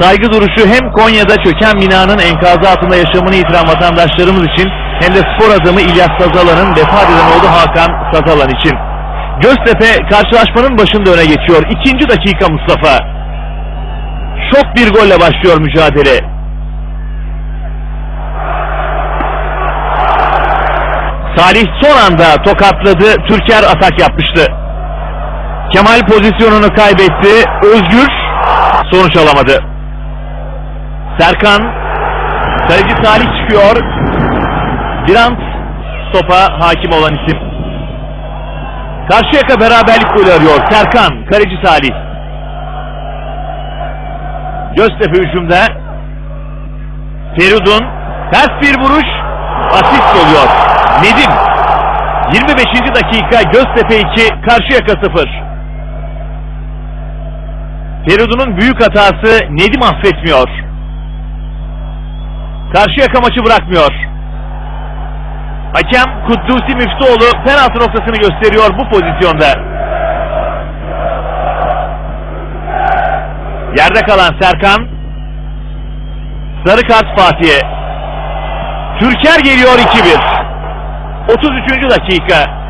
Saygı duruşu hem Konya'da çöken binanın enkazı altında yaşamını yitiren vatandaşlarımız için hem de spor adamı İlyas Sazalan'ın vefat eden oğlu Hakan Sazalan için. Göztepe karşılaşmanın başında öne geçiyor. İkinci dakika Mustafa. Şok bir golle başlıyor mücadele. Salih son anda tokatladı. Türker atak yapmıştı. Kemal pozisyonunu kaybetti. Özgür sonuç alamadı. Serkan kaleci Salih çıkıyor. Birant topa hakim olan isim. Karşıyaka beraberlik golü arıyor. Serkan, kaleci Salih. Göztepe hücumda. Feridun ters bir vuruş asist oluyor. Nedim 25. dakika Göztepe 2 Karşıyaka 0. Feridun'un büyük hatası Nedim affetmiyor. Karşıyaka maçı bırakmıyor. Hakem Kuddusi Müftüoğlu penaltı noktasını gösteriyor bu pozisyonda. Yerde kalan Serkan. Sarı kart Fatih'e. Türker geliyor 2-1. 33. dakika.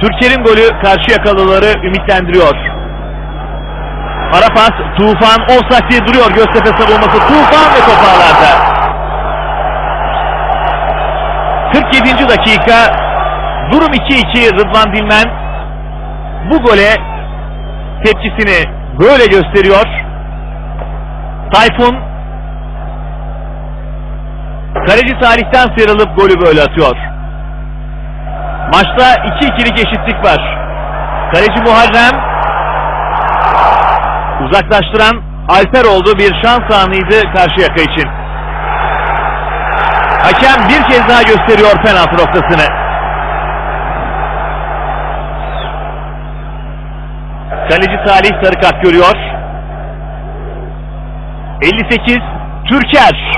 Türker'in golü Karşıyakalıları ümitlendiriyor. Ara pas Tufan offside diye duruyor Göztepe savunması. Tufan ve top ağlarda. 47. dakika durum 2-2 Rıdvan Dilmen bu gole tepkisini böyle gösteriyor. Tayfun Kaleci Salih'ten sıyrılıp golü böyle atıyor. Maçta 2-2'lik eşitlik var. Kaleci Muharrem uzaklaştıran Alper oldu bir şans anıydı Karşıyaka için. Hakem bir kez daha gösteriyor penaltı noktasını. Kaleci Salih sarı görüyor. 58 Türker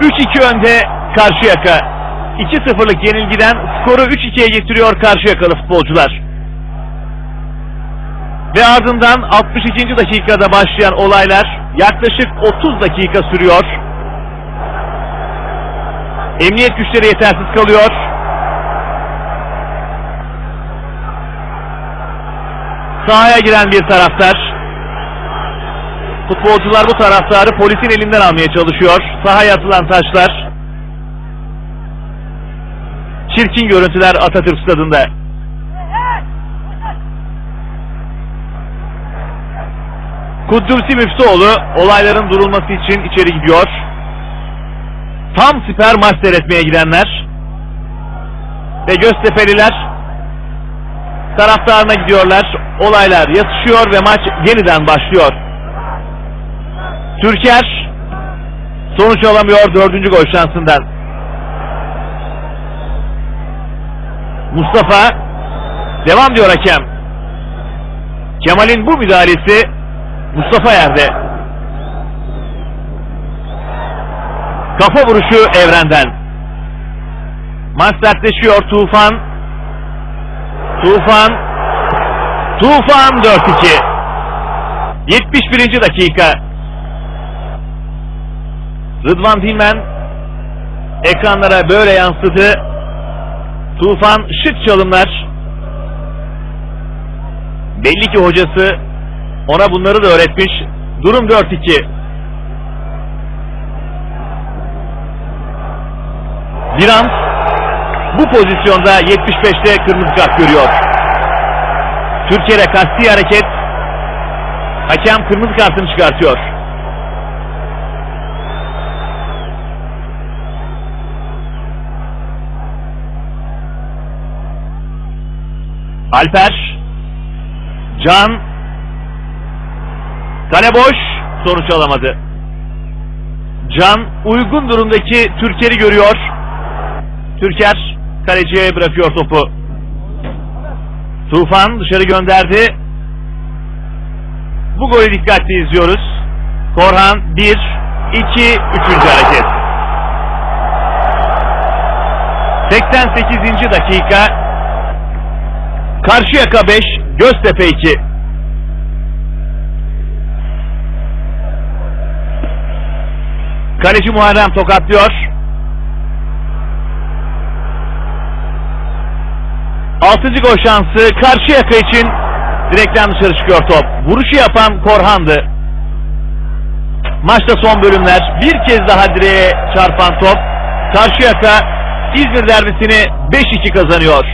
3-2 önde Karşıyaka. 2-0'lık yenilgiden skoru 3-2'ye getiriyor Karşıyakalı futbolcular. Ve ardından 62. dakikada başlayan olaylar yaklaşık 30 dakika sürüyor. Emniyet güçleri yetersiz kalıyor. Sahaya giren bir taraftar. Futbolcular bu taraftarı polisin elinden almaya çalışıyor. Sahaya atılan taşlar. Çirkin görüntüler Atatürk stadında. Kudüs'ü Müftüoğlu olayların durulması için içeri gidiyor. Tam siper maç seyretmeye gidenler ve Göztepe'liler taraftarına gidiyorlar. Olaylar yatışıyor ve maç yeniden başlıyor. Türker sonuç alamıyor dördüncü gol şansından. Mustafa devam diyor hakem. Kemal'in bu müdahalesi Mustafa yerde. Kafa vuruşu evrenden. Maç sertleşiyor Tufan. Tufan. Tufan 4-2. 71. dakika. Rıdvan Dilmen ekranlara böyle yansıdı. Tufan şık çalımlar. Belli ki hocası ona bunları da öğretmiş. Durum 4-2. Birant bu pozisyonda 75'te kırmızı kart görüyor. Türkiye'de kasti hareket hakem kırmızı kartını çıkartıyor. Alper Can Kale boş sonuç alamadı. Can uygun durumdaki Türker'i görüyor. Türker kaleciye bırakıyor topu. Tufan dışarı gönderdi. Bu golü dikkatli izliyoruz. Korhan 1, 2, 3. hareket. 88. dakika Karşıyaka 5, Göztepe 2. Kaleci Muharrem tokatlıyor. Altıncı gol şansı Karşıyaka için direkten dışarı çıkıyor top. Vuruşu yapan Korhan'dı. Maçta son bölümler bir kez daha direğe çarpan top. Karşıyaka İzmir derbisini 5-2 kazanıyor.